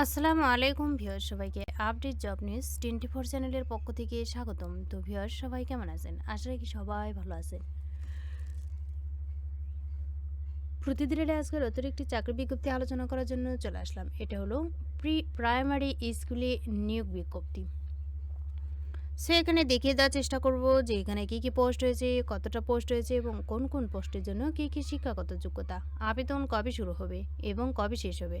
আসসালামু আলাইকুম ভিউয়ার সবাইকে update job news twenty four চ্যানেলের পক্ষ থেকে স্বাগতম। তো ভিউয়ার সবাই কেমন আছেন? আশা রাখি সবাই ভালো আছেন। প্রতিদিনের আজকের অতিরিক্ত চাকরি বিজ্ঞপ্তি আলোচনা করার জন্য চলে আসলাম। এটা হলো প্রি, প্রাইমারি স্কুলে নিয়োগ বিজ্ঞপ্তি। সো এখানে দেখিয়ে দেওয়ার চেষ্টা করব যে এখানে কী কী পোস্ট হয়েছে কতটা পোস্ট হয়েছে এবং কোন কোন পোস্টের জন্য কী কী শিক্ষাগত যোগ্যতা, আবেদন কবে শুরু হবে এবং কবে শেষ হবে।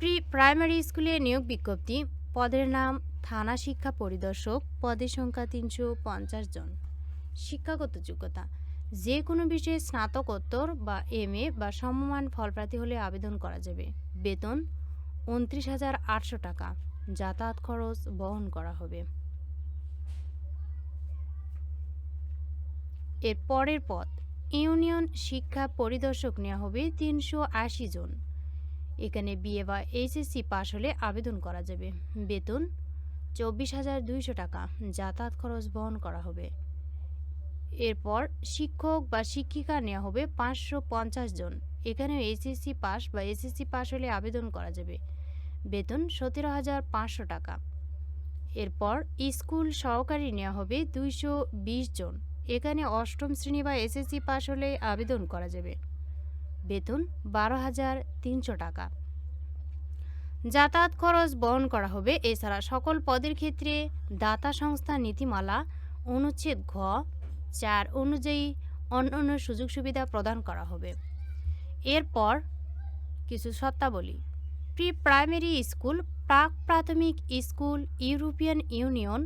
প্রি, প্রাইমারি স্কুলে নিয়োগ বিজ্ঞপ্তি। পদের নাম থানা শিক্ষা পরিদর্শক। পদের সংখ্যা তিনশো পঞ্চাশ জন। শিক্ষাগত যোগ্যতা। যে কোনো বিষয়ে স্নাতকোত্তর বা এম এ বা সমমান ফলপ্রার্থী হলে আবেদন করা যাবে। বেতন উনত্রিশ হাজার আটশো টাকা। যাতায়াত খরচ বহন করা হবে। এর পরের পদ। ইউনিয়ন শিক্ষা পরিদর্শক নেওয়া হবে তিনশো আশি জন। এখানে বিএ বা এইচএসসি পাশ হলে আবেদন করা যাবে। বেতন চব্বিশ হাজার দুইশো টাকা, যাতায়াত খরচ বহন করা হবে। এরপর শিক্ষক বা শিক্ষিকা নেওয়া হবে পাঁচশো পঞ্চাশ জন। এখানে এইচএসসি পাস বা এসএসসি পাস হলে আবেদন করা যাবে। বেতন সতেরো হাজার পাঁচশো টাকা। এরপর স্কুল সহকারী নেওয়া হবে দুইশো বিশ জন। এখানে অষ্টম শ্রেণি বা এসএসসি পাস হলে আবেদন করা যাবে। বেতন বারো হাজার তিনশো টাকা। যাতায়াত খরচ বহন করা হবে। এছাড়া সকল পদের ক্ষেত্রে দাতা সংস্থা নীতিমালা অনুচ্ছেদ ঘ চার অনুযায়ী অন্য অন্য সুযোগ সুবিধা প্রদান করা হবে। এরপর কিছু শর্তাবলী। প্রি প্রাইমারি স্কুল, প্রাক প্রাথমিক স্কুল, ইউরোপিয়ান ইউনিয়ন,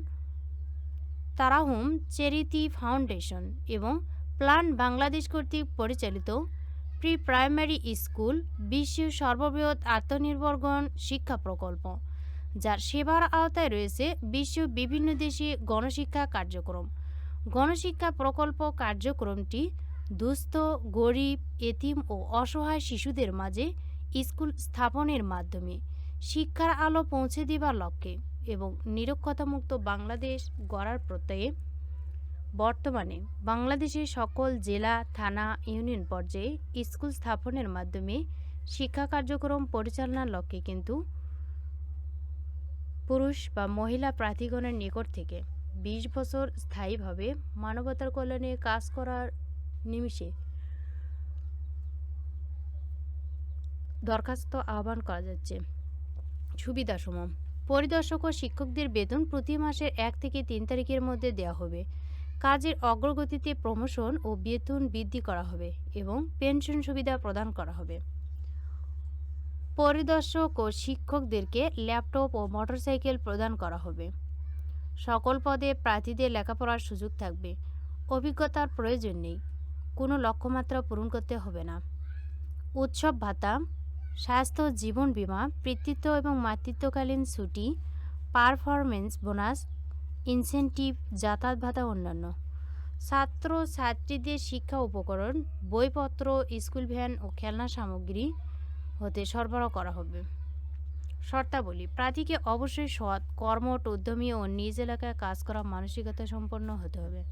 তারাহুম চ্যারিটি ফাউন্ডেশন এবং প্ল্যান বাংলাদেশ কর্তৃক পরিচালিত প্রি প্রাইমারি স্কুল বিশ্বের সর্ববৃহৎ আত্মনির্ভরগণ শিক্ষা প্রকল্প, যার সেবার আওতায় রয়েছে বিশ্ব বিভিন্ন দেশে গণশিক্ষা কার্যক্রম। গণশিক্ষা প্রকল্প কার্যক্রমটি দুস্থ, গরিব, এতিম ও অসহায় শিশুদের মাঝে স্কুল স্থাপনের মাধ্যমে শিক্ষার আলো পৌঁছে দেবার লক্ষ্যে এবং নিরক্ষতামুক্ত বাংলাদেশ গড়ার প্রত্যয়ে বর্তমানে বাংলাদেশের সকল জেলা, থানা, ইউনিয়ন পর্যায়ে স্কুল স্থাপনের মাধ্যমে শিক্ষা কার্যক্রম পরিচালনার লক্ষ্যে কিন্তু পুরুষ বা মহিলা প্রার্থীগণের নিকট থেকে বিশ বছর স্থায়ীভাবে মানবতার কল্যাণে কাজ করার নিমিষে দরখাস্ত আহ্বান করা যাচ্ছে। সুবিধাসমূহ। পরিদর্শক ও শিক্ষকদের বেতন প্রতি মাসের এক থেকে তিন তারিখের মধ্যে দেওয়া হবে। কাজের অগ্রগতিতে প্রমোশন ও বেতন বৃদ্ধি করা হবে এবং পেনশন সুবিধা প্রদান করা হবে। পরিদর্শক ও শিক্ষকদেরকে ল্যাপটপ ও মোটরসাইকেল প্রদান করা হবে। সকল পদে প্রার্থীদের লেখাপড়ার সুযোগ থাকবে। অভিজ্ঞতার প্রয়োজন নেই। কোনো লক্ষ্যমাত্রা পূরণ করতে হবে না। উৎসব ভাতা, স্বাস্থ্য জীবন বীমা, পিতৃত্ব এবং মাতৃত্বকালীন ছুটি পারফরমেন্স বোনাস ইনসেন্টিভ, যাতায়াত ভাতা অন্যান্য। ছাত্র ছাত্রীদের শিক্ষা উপকরণ, বইপত্র, স্কুল ভ্যান ও খেলনা সামগ্রী হতে সরবরাহ করা হবে। শর্তাবলী, প্রার্থীকে অবশ্যই সৎ, কর্মঠ, উদ্যমী ও নিজ এলাকায় কাজ করা মানসিকতা সম্পন্ন হতে হবে।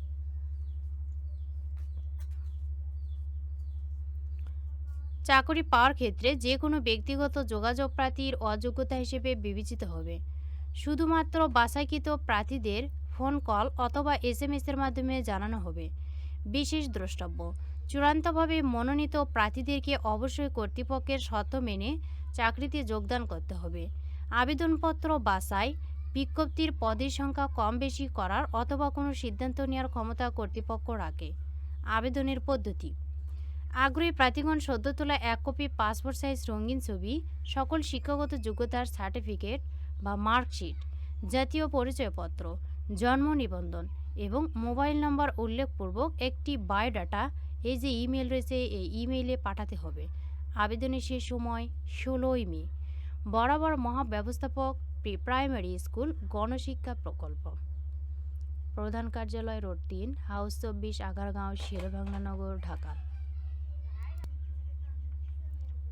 চাকরি পাওয়ার ক্ষেত্রে যে কোনো ব্যক্তিগত যোগাযোগ প্রার্থীর অযোগ্যতা হিসেবে বিবেচিত হবে। শুধুমাত্র বাছাইকৃত প্রার্থীদের ফোন কল অথবা এস এম এর মাধ্যমে জানানো হবে। বিশেষ দ্রষ্টব্য, চূড়ান্তভাবে মনোনীত প্রার্থীদেরকে অবশ্যই কর্তৃপক্ষের শর্ত মেনে চাকরিতে যোগদান করতে হবে। আবেদনপত্র বাছাই, বিজ্ঞপ্তির পদের সংখ্যা কম বেশি করার অথবা কোনো সিদ্ধান্ত নেওয়ার ক্ষমতা কর্তৃপক্ষ রাখে। আবেদনের পদ্ধতি, আগ্রহী প্রার্থীগণ সদ্য তোলা এক কপি পাসপোর্ট সাইজ রঙিন ছবি, সকল শিক্ষাগত যোগ্যতার সার্টিফিকেট বা মার্কশিট, জাতীয় পরিচয়পত্র, জন্ম নিবন্ধন এবং মোবাইল নম্বর উল্লেখপূর্বক একটি বায়োডাটা, এই যে ইমেল রয়েছে, এই ইমেইলে পাঠাতে হবে। আবেদনের শেষ সময় ষোলোই মে। বরাবর মহাব্যবস্থাপক প্রি প্রাইমারি স্কুল গণশিক্ষা প্রকল্প। প্রধান কার্যালয় রোড তিন, হাউস চব্বিশ, আগারগাঁও শেরেবাংলানগর ঢাকা।